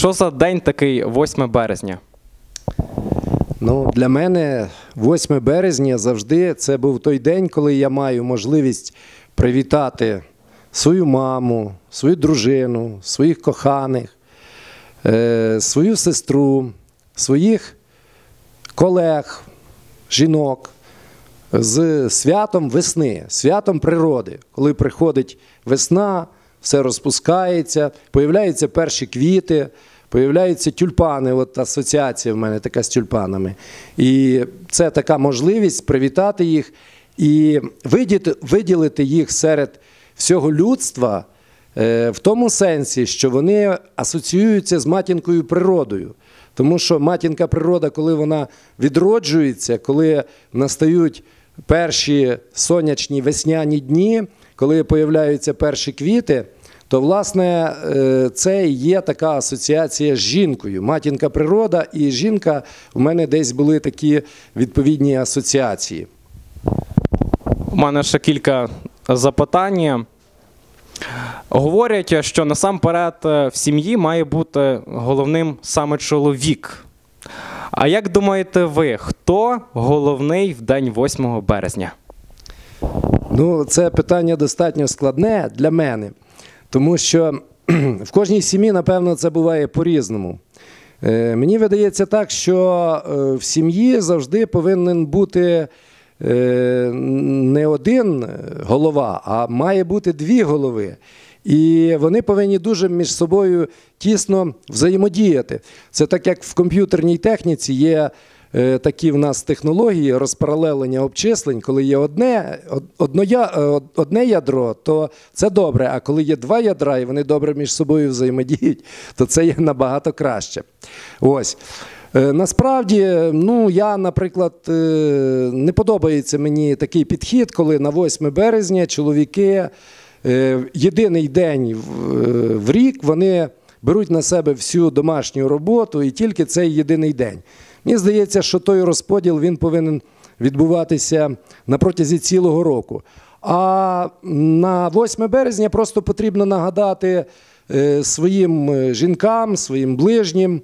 Що за день такий 8 березня? Ну, для мене 8 березня завжди це був той день, коли я маю можливість привітати свою маму, свою дружину, своїх коханих, е, свою сестру, своїх колег, жінок з святом весни, святом природи. Коли приходить весна, все розпускається, появляються перші квіти, появляються тюльпани. От асоціація в мене така з тюльпанами. І це така можливість привітати їх і виділити їх серед всього людства. е, В тому сенсі, що вони асоціюються з матінкою природою. Тому що матінка природа, коли вона відроджується, коли настають перші сонячні весняні дні, коли появляються перші квіти, то власне е, це є така асоціація з жінкою. Матінка природа і жінка в мене десь були такі відповідні асоціації. У мене ще кілька запитань. Говорять, що насамперед е, в сім'ї має бути головним саме чоловік. А як думаєте ви, хто головний в день 8 березня? Ну, це питання достатньо складне для мене, тому що в кожній сім'ї, напевно, це буває по-різному. Е, Мені видається так, що е, в сім'ї завжди повинен бути е, не один голова, а має бути дві голови. І вони повинні дуже між собою тісно взаємодіяти. Це так як в комп'ютерній техніці є такі в нас технології розпаралелення обчислень, коли є одне, одно е, од- одне ядро, то це добре. А коли є два ядра, і вони добре між собою взаємодіють, то це є набагато краще. Ось. Е, Насправді, ну я, наприклад, е, не подобається мені такий підхід, коли на 8 березня чоловіки е, єдиний день е, в рік вони беруть на себе всю домашню роботу і тільки цей єдиний день. Мені здається, що той розподіл він повинен відбуватися на протязі цілого року. А на 8 березня просто потрібно нагадати е, своїм е, жінкам, своїм ближнім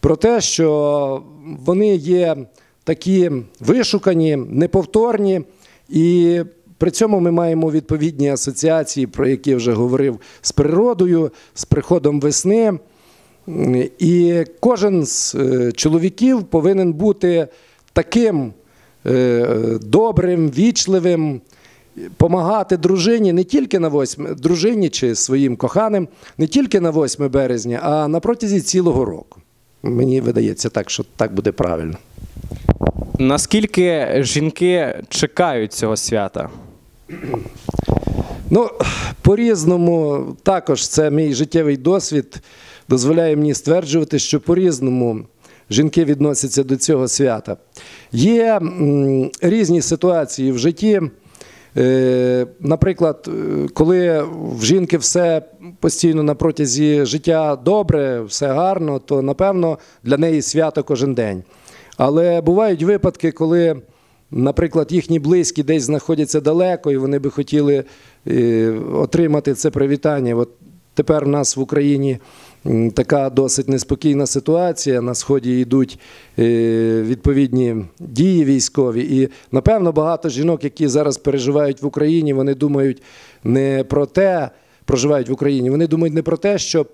про те, що вони є такі вишукані, неповторні, і при цьому ми маємо відповідні асоціації, про які вже говорив, з природою, з приходом весни. І кожен з е, чоловіків повинен бути таким е, добрим, вічливим, помагати дружині не тільки на 8, дружині чи своїм коханим, не тільки на 8 березня, а на протязі цілого року. Мені видається так, що так буде правильно. Наскільки жінки чекають цього свята? Ну, по-різному, також це мій життєвий досвід дозволяє мені стверджувати, що по-різному жінки відносяться до цього свята. Є різні ситуації в житті. Е, Наприклад, коли в жінки все постійно на протязі життя добре, все гарно, то напевно для неї свято кожен день. Але бувають випадки, коли, наприклад, їхні близькі десь знаходяться далеко, і вони би хотіли е, отримати це привітання. От тепер у нас в Україні така досить неспокійна ситуація. На сході йдуть е, відповідні дії військові. І напевно багато жінок, які зараз переживають в Україні, вони думають не про те, проживають в Україні, вони думають не про те, щоб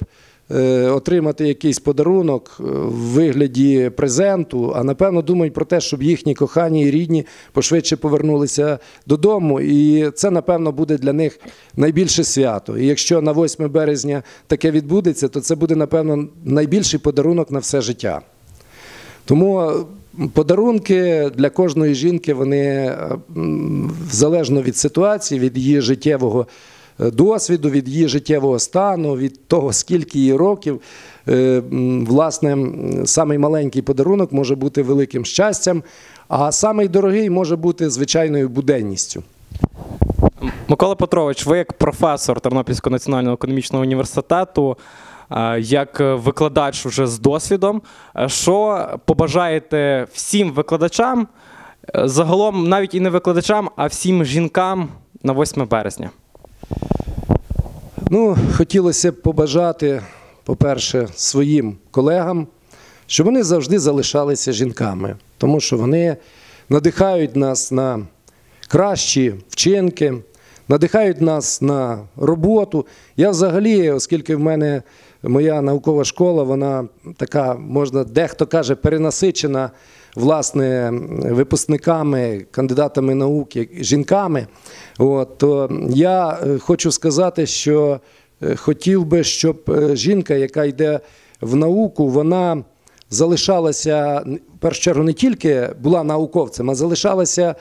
отримати якийсь подарунок е, в вигляді презенту, а напевно думають про те, щоб їхні кохані і рідні пошвидше повернулися додому. І це, напевно, буде для них найбільше свято. І якщо на 8 березня таке відбудеться, то це буде, напевно, найбільший подарунок на все життя. Тому е, подарунки для кожної жінки, вони е, залежно від ситуації, від її життєвого е, досвіду, від її життєвого стану, від того, скільки їй років. е, Власне, самий маленький подарунок може бути великим щастям, а самий дорогий може бути звичайною буденністю. Микола Петрович, ви як професор Тернопільського національного економічного університету, е, як викладач вже з досвідом, е, що побажаєте всім викладачам, е, загалом навіть і не викладачам, а всім жінкам на 8 березня? Ну, хотілося б побажати по-перше, своїм колегам, щоб вони завжди залишалися жінками, тому що вони надихають нас на кращі вчинки, надихають нас на роботу. Я взагалі, оскільки в мене моя наукова школа, вона така, можна, дехто каже, перенасичена власне випускниками, кандидатами наук, як- жінками. От, то я е, хочу сказати, що е, хотів би, щоб е, жінка, яка йде в науку, вона залишалася в першу чергу не тільки була науковцем, а залишалася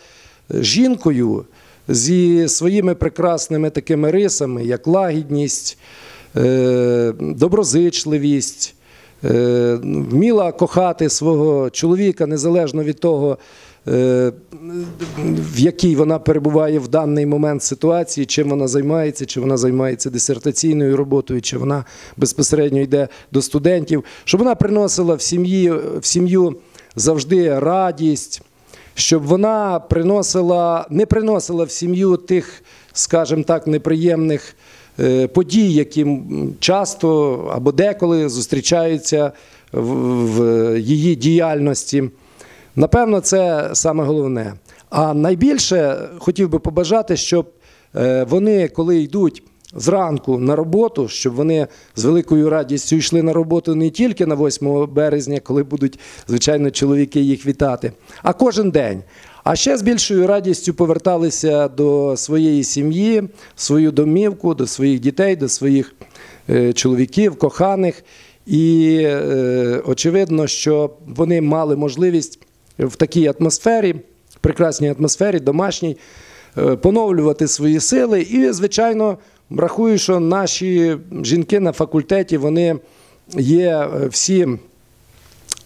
жінкою зі своїми прекрасними такими рисами, як лагідність, е, доброзичливість, е, вміла кохати свого чоловіка незалежно від того, е, в якій вона перебуває в даний момент ситуації, чим вона займається, чи вона займається дисертаційною роботою, чи вона безпосередньо йде до студентів, щоб вона приносила в сім'ю завжди радість, щоб вона приносила, не приносила в сім'ю тих, скажімо так, неприємних е, подій, які часто або деколи зустрічаються в, її діяльності. Напевно, це саме головне. А найбільше хотів би побажати, щоб е, вони, коли йдуть зранку на роботу, щоб вони з великою радістю йшли на роботу не тільки на 8 березня, коли будуть, звичайно, чоловіки їх вітати, а кожен день. А ще з більшою радістю поверталися до своєї сім'ї, свою домівку, до своїх дітей, до своїх е, чоловіків, коханих. І е, очевидно, що вони мали можливість в такій атмосфері, прекрасній атмосфері, домашній, е, поновлювати свої сили. І, звичайно, рахую, що наші жінки на факультеті вони є е, всі.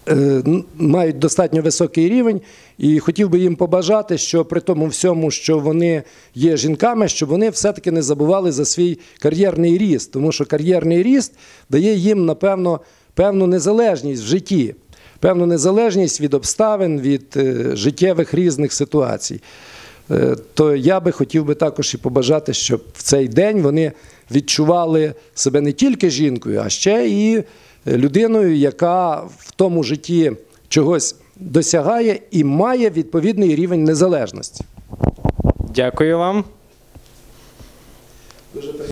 е, Мають достатньо високий рівень, і хотів би їм побажати, що при тому всьому, що вони є жінками, щоб вони все-таки не забували за свій кар'єрний ріст, тому що кар'єрний ріст дає їм, напевно, певну незалежність в житті, певну незалежність від обставин, від е, життєвих різних ситуацій. Е, То я би хотів би також і побажати, щоб в цей день вони відчували себе не тільки жінкою, а ще і людиною, яка в тому житті чогось досягає і має відповідний рівень незалежності. Дякую вам.